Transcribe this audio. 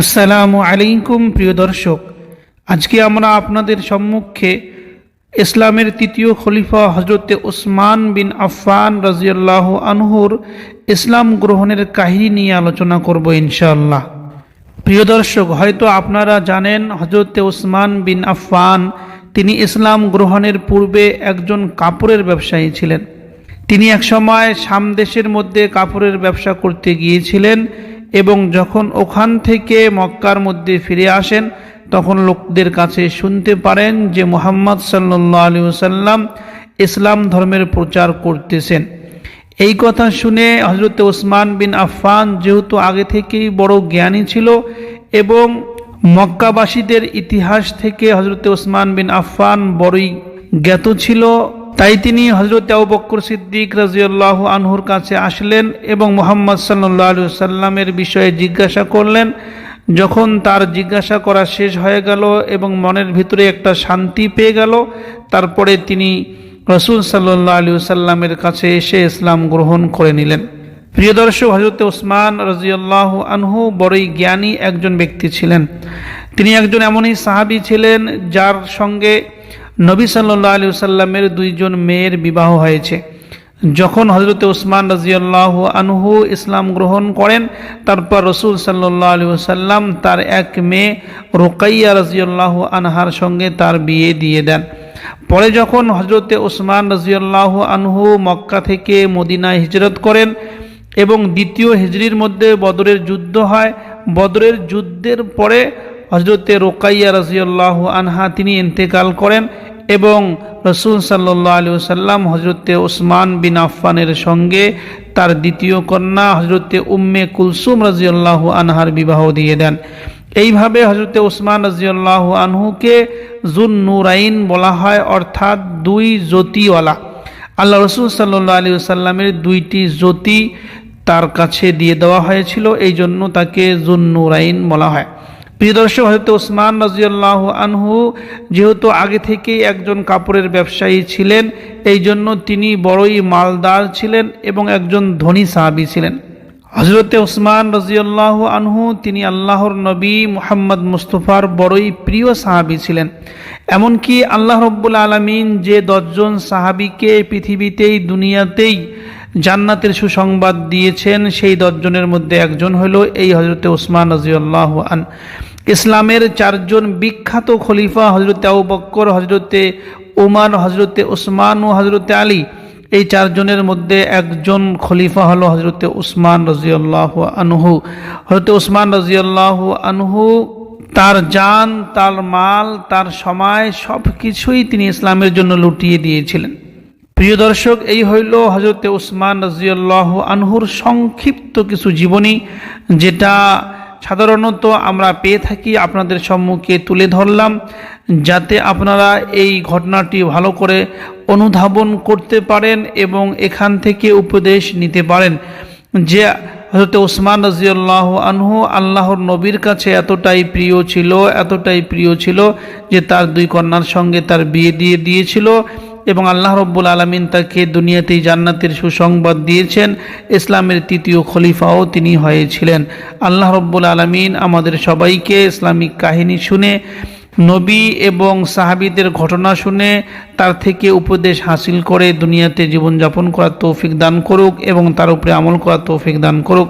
আসসালামু আলাইকুম, প্রিয় দর্শক। আজকে আমরা আপনাদের সম্মুখে ইসলামের তৃতীয় খলিফা হজরতে ওসমান বিন আফফান রাজিয়াল্লাহ আনহুর ইসলাম গ্রহণের কাহিনী নিয়ে আলোচনা করব ইনশাআল্লাহ। প্রিয় দর্শক, হয়তো আপনারা জানেন হজরতে ওসমান বিন আফফান, তিনি ইসলাম গ্রহণের পূর্বে একজন কাপড়ের ব্যবসায়ী ছিলেন। তিনি একসময় সামদেশের মধ্যে কাপড়ের ব্যবসা করতে গিয়েছিলেন। এবং যখন ওখান থেকে মক্কার মধ্যে ফিরে আসেন, তখন লোকদের কাছে শুনতে পারেন যে মোহাম্মদ সাল্লাহ আলী সাল্লাম ইসলাম ধর্মের প্রচার করতেছেন। এই কথা শুনে হজরত ওসমান বিন আফফান যেহেতু আগে থেকেই বড় জ্ঞানী ছিল এবং মক্কাবাসীদের ইতিহাস থেকে হজরত ওসমান বিন আফফান বড়ই জ্ঞাত ছিল তাই তিনি হজরত বক্কর সিদ্দিক রাজিউল্লাহ আনহুর কাছে আসলেন এবং মোহাম্মদ সাল্লাহ আলু সাল্লামের বিষয়ে জিজ্ঞাসা করলেন। যখন তার জিজ্ঞাসা করা শেষ হয়ে গেল এবং মনের ভিতরে একটা শান্তি পেয়ে গেল, তারপরে তিনি রসুল সাল্লাহ আলু সাল্লামের কাছে এসে ইসলাম গ্রহণ করে নিলেন। প্রিয় দর্শক হজরত ওসমান রাজিউল্লাহ আনহু বড়ই জ্ঞানী একজন ব্যক্তি ছিলেন। তিনি একজন এমনই সাহাবি ছিলেন যার সঙ্গে নবী সাল্লাহ আলী সাল্লামের দুইজন মেয়ের বিবাহ হয়েছে। যখন হজরত ওসমান রাজিয়াল্লাহ আনহু ইসলাম গ্রহণ করেন, তারপর রসুল সাল্লাহ আলী সাল্লাম তার এক মেয়ে রোকাইয়া রাজিয়াল্লাহ আনহার সঙ্গে তার বিয়ে দিয়ে দেন। পরে যখন হজরতে ওসমান রাজিয়াল্লাহ আনহু মক্কা থেকে মদিনায় হিজরত করেন এবং দ্বিতীয় হিজরির মধ্যে বদরের যুদ্ধ হয়, বদরের যুদ্ধের পরে হজরতে রোকাইয়া রাজিউল্লাহ আনহা তিনি ইন্তেকাল করেন এবং রসুল সাল্লাহ আলু সাল্লাম হজরতে ওসমান বিন আফফানের সঙ্গে তার দ্বিতীয় কন্যা হজরতে উম্মে কুলসুম রাজিউল্লাহ আনহার বিবাহ দিয়ে দেন। এইভাবে হজরতে ওসমান রাজিউল্লাহ আনহুকে জুন নুরাইন বলা হয়, অর্থাৎ দুই জ্যোতিওয়ালা। আল্লাহ রসুল সাল্লাহ আলী সাল্লামের দুইটি জ্যোতি তার কাছে দিয়ে দেওয়া হয়েছিল এই জন্য তাকে জুন নুরাইন বলা হয়। প্রিয় দর্শক হয়তো ওসমান রাজিউল্লাহ আনহু যেহেতু আগে থেকেই একজন কাপড়ের ব্যবসায়ী ছিলেন, এই জন্য তিনি বড়ই মালদার ছিলেন এবং একজন ধনী সাহাবি ছিলেন। হজরতে ওসমান রাজিউল্লাহ আনহু তিনি আল্লাহর নবী মুহাম্মদ মুস্তফার বড়ই প্রিয় সাহাবি ছিলেন। এমনকি আল্লাহ রব্বুল আলমিন যে দশজন সাহাবিকে পৃথিবীতেই, দুনিয়াতেই জান্নাতের সুসংবাদ দিয়েছেন, সেই দশজনের মধ্যে একজন হলো এই হজরতে ওসমান রাজিউল্লাহ আন। ইসলামের চারজন বিখ্যাত খলিফা হজরতে আবু বক্কর হজরতে উমার হজরতে ওসমান ও হজরতে আলী। এই চারজনের মধ্যে একজন খলিফা হলো হজরতে উসমান রাজিউল্লাহ আনহু। হজরতে উসমান রাজিউল্লাহ আনহু তার জান, তার মাল, তার সময় সব কিছুই তিনি ইসলামের জন্য লুটিয়ে দিয়েছিলেন। প্রিয় দর্শক, এই হইল হজরতে উসমান রাজিউল্লাহ আনহুর সংক্ষিপ্ত কিছু জীবনী, যেটা সাধারণত আমরা পেয়ে থাকি, আপনাদের সম্মুখে তুলে ধরলাম, যাতে আপনারা এই ঘটনাটি ভালো করে অনুধাবন করতে পারেন এবং এখান থেকে উপদেশ নিতে পারেন। যে হজরত ওসমান রাজিউল্লাহ আনহু আল্লাহর নবীর কাছে এতটাই প্রিয় ছিল, এতটাই প্রিয় ছিল যে তার দুই কন্যার সঙ্গে তার বিয়ে দিয়ে দিয়েছিল। এবং আল্লাহ রব্বুল আলমিন তাকে দুনিয়াতেই জান্নাতের সুসংবাদ দিয়েছেন, ইসলামের তৃতীয় খলিফাও তিনি হয়েছিলেন। আল্লাহ রব্বুল আলমিন আমাদের সবাইকে ইসলামিক কাহিনী শুনে, নবী এবং সাহাবিদের ঘটনা শুনে তার থেকে উপদেশ হাসিল করে দুনিয়াতে জীবনযাপন করার তৌফিক দান করুক এবং তার উপরে আমল করার তৌফিক দান করুক।